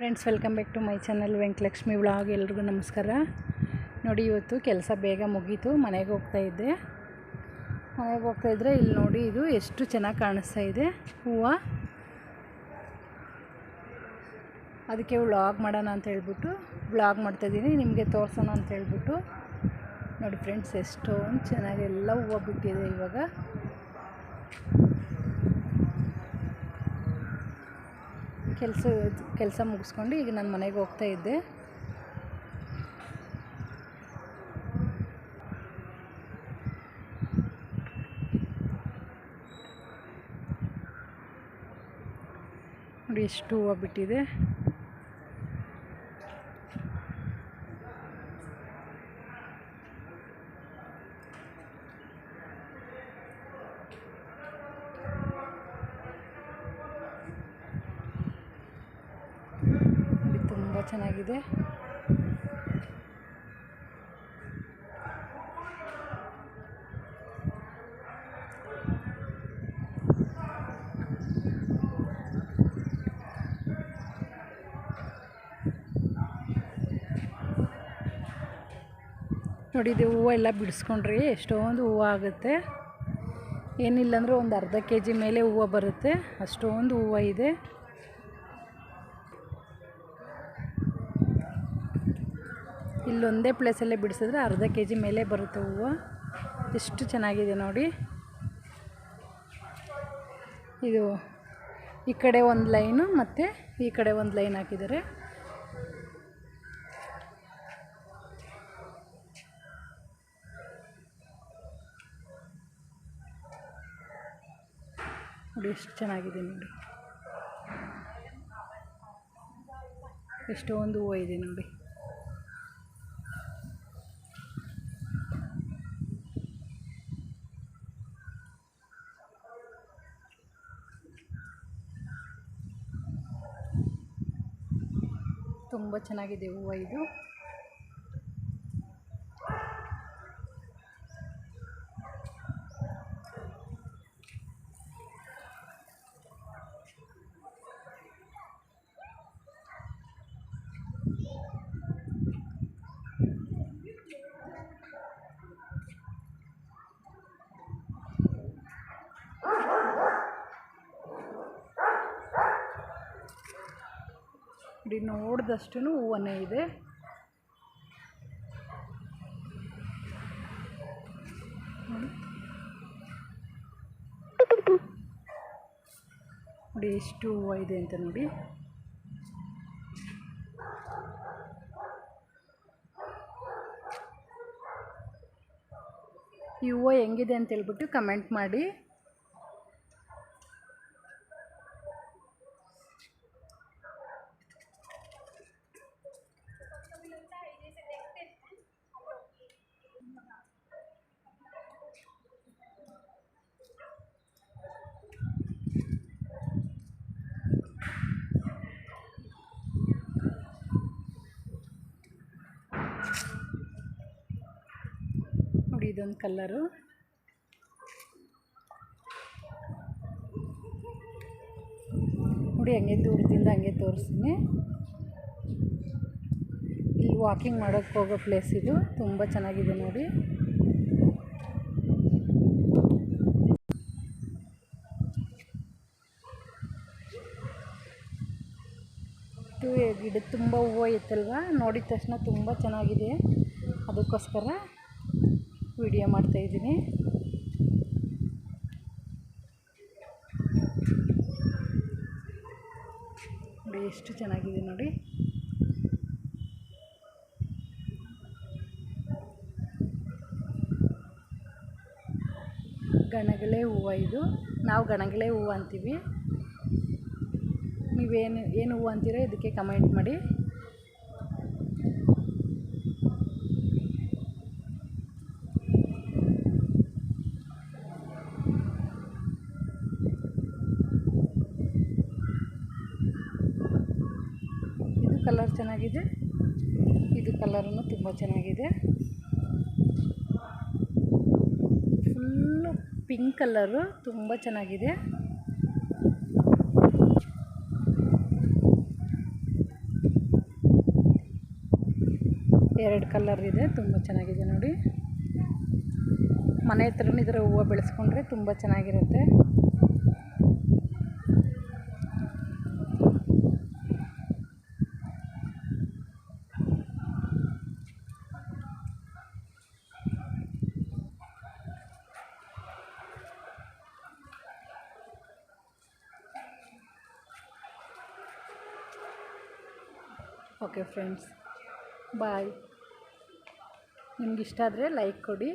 Friends welcome back to my channel Venkatalakshmi vlog ಎಲ್ರಿಗೂ ನಮಸ್ಕಾರ. ನೋಡಿ, ಇವತ್ತು ಕೆಲಸ ಬೇಗ ಮುಗೀತು. ಮನೆಗೆ ಹೋಗ್ತಾ ಇದ್ದೆ. ಮನೆಗೆ ಹೋಗ್ತಾ ಇದ್ದರೆ ಇಲ್ಲಿ ನೋಡಿ, ಇದು ಎಷ್ಟು ಚೆನ್ನಾಗಿ ಕಾಣಿಸ್ತಾ ಇದೆ. ಹೂವು. ಅದಕ್ಕೆ ವ್ಲಾಗ್ ಮಾಡೋಣ ಅಂತ ಹೇಳ್ಬಿಟ್ಟು ವ್ಲಾಗ್ ಮಾಡ್ತಾಯಿದ್ದೀನಿ ನಿಮಗೆ ತೋರಿಸೋಣ ಅಂತ ಹೇಳ್ಬಿಟ್ಟು. ನೋಡಿ ಫ್ರೆಂಡ್ಸ್ ಎಷ್ಟೊಂದು ಚೆನ್ನಾಗಿ ಎಲ್ಲ ಹೂವು ಬಿಟ್ಟಿದೆ ಇವಾಗ. ಕೆಲಸ ಕೆಲಸ ಮುಗಿಸ್ಕೊಂಡು ಈಗ ನಾನು ಮನೆಗೆ ಹೋಗ್ತಾ ಇದ್ದೆ. ನೋಡಿ ಎಷ್ಟು ಹೂವು ಬಿಟ್ಟಿದೆ ನೋಡಿ ತುಂಬ ಚೆನ್ನಾಗಿದೆ. ನೋಡಿ, ಇದು ಹೂವು ಎಲ್ಲ ಬಿಡಿಸ್ಕೊಂಡ್ರಿ, ಎಷ್ಟೊಂದು ಹೂವು ಆಗುತ್ತೆ. ಏನಿಲ್ಲ ಒಂದು ಅರ್ಧ ಕೆ ಜಿ ಮೇಲೆ ಹೂವು ಬರುತ್ತೆ. ಅಷ್ಟೊಂದು ಹೂವು ಇದೆ. ಇಲ್ಲೊಂದೇ ಪ್ಲೇಸಲ್ಲೇ ಬಿಡಿಸಿದ್ರೆ ಅರ್ಧ ಕೆ ಜಿ ಮೇಲೆ ಬರುತ್ತೆ ಹೂವು. ಎಷ್ಟು ಚೆನ್ನಾಗಿದೆ ನೋಡಿ. ಇದು ಈ ಕಡೆ ಒಂದು ಲೈನು ಮತ್ತು ಈ ಕಡೆ ಒಂದು ಲೈನ್ ಹಾಕಿದ್ದಾರೆ. ನೋಡಿ ಎಷ್ಟು ಚೆನ್ನಾಗಿದೆ ನೋಡಿ. ಎಷ್ಟೊಂದು ಹೂವು ಇದೆ ನೋಡಿ. ತುಂಬ ಚೆನ್ನಾಗಿದೆ ಹೂವು ಇದು. ನೋಡಿ ನೋಡಿದಷ್ಟು ಹೂವನೇ ಇದೆ ನೋಡಿ. ಎಷ್ಟು ಹೂವು ಇದೆ ಅಂತ ನೋಡಿ ಈ ಹೂವು ಹೆಂಗಿದೆ ಅಂತ ಹೇಳ್ಬಿಟ್ಟು ಕಮೆಂಟ್ ಮಾಡಿ ನೋಡಿ ಇದೊಂದು ಕಲ್ಲರು. ನೋಡಿ, ಹಂಗೆ ದೂರದಿಂದ ಹಂಗೆ ತೋರಿಸ್ತೀನಿ. ಇಲ್ಲಿ ವಾಕಿಂಗ್ ಮಾಡೋಕ್ಕೆ ಹೋಗೋ ಪ್ಲೇಸ್ ಇದು. ತುಂಬ ಚೆನ್ನಾಗಿದೆ ನೋಡಿ. ಗಿಡ ತುಂಬ ಹೂವು ಇತ್ತಲ್ವಾ ನೋಡಿದ ತಕ್ಷಣ ತುಂಬ ಚೆನ್ನಾಗಿದೆ. ಅದಕ್ಕೋಸ್ಕರ ವಿಡಿಯೋ ಮಾಡ್ತಾಯಿದ್ದೀನಿ ನೋಡಿ ಎಷ್ಟು ಚೆನ್ನಾಗಿದೆ ನೋಡಿ. ಗಣಗಲೆ ಹೂವು ಇದು. ನಾವು ಗಣಗಲೆ ಹೂವು ಅಂತೀವಿ. ನೀವೇನು, ಏನು ಹೂವು ಅಂತೀರೋ ಇದಕ್ಕೆ ಕಮೆಂಟ್ ಮಾಡಿ. ಚೆನ್ನಾಗಿದೆ. ಇದು ಕಲರೂ ತುಂಬ ಚೆನ್ನಾಗಿದೆ. ಫುಲ್ಲು ಪಿಂಕ್ ಕಲರು, ತುಂಬ ಚೆನ್ನಾಗಿದೆ. ಎರಡು ಕಲರ್ ಇದೆ, ತುಂಬ ಚೆನ್ನಾಗಿದೆ ನೋಡಿ. ಮನೆ ಹತ್ರನೂ ಇದರ ಹೂವು ಬೆಳೆಸ್ಕೊಂಡ್ರೆ ತುಂಬ ಚೆನ್ನಾಗಿರುತ್ತೆ. ಓಕೆ ಫ್ರೆಂಡ್ಸ್ ಬಾಯ್ ನಿಮ್ಗೆ ಇಷ್ಟ ಆದರೆ ಲೈಕ್ ಕೊಡಿ.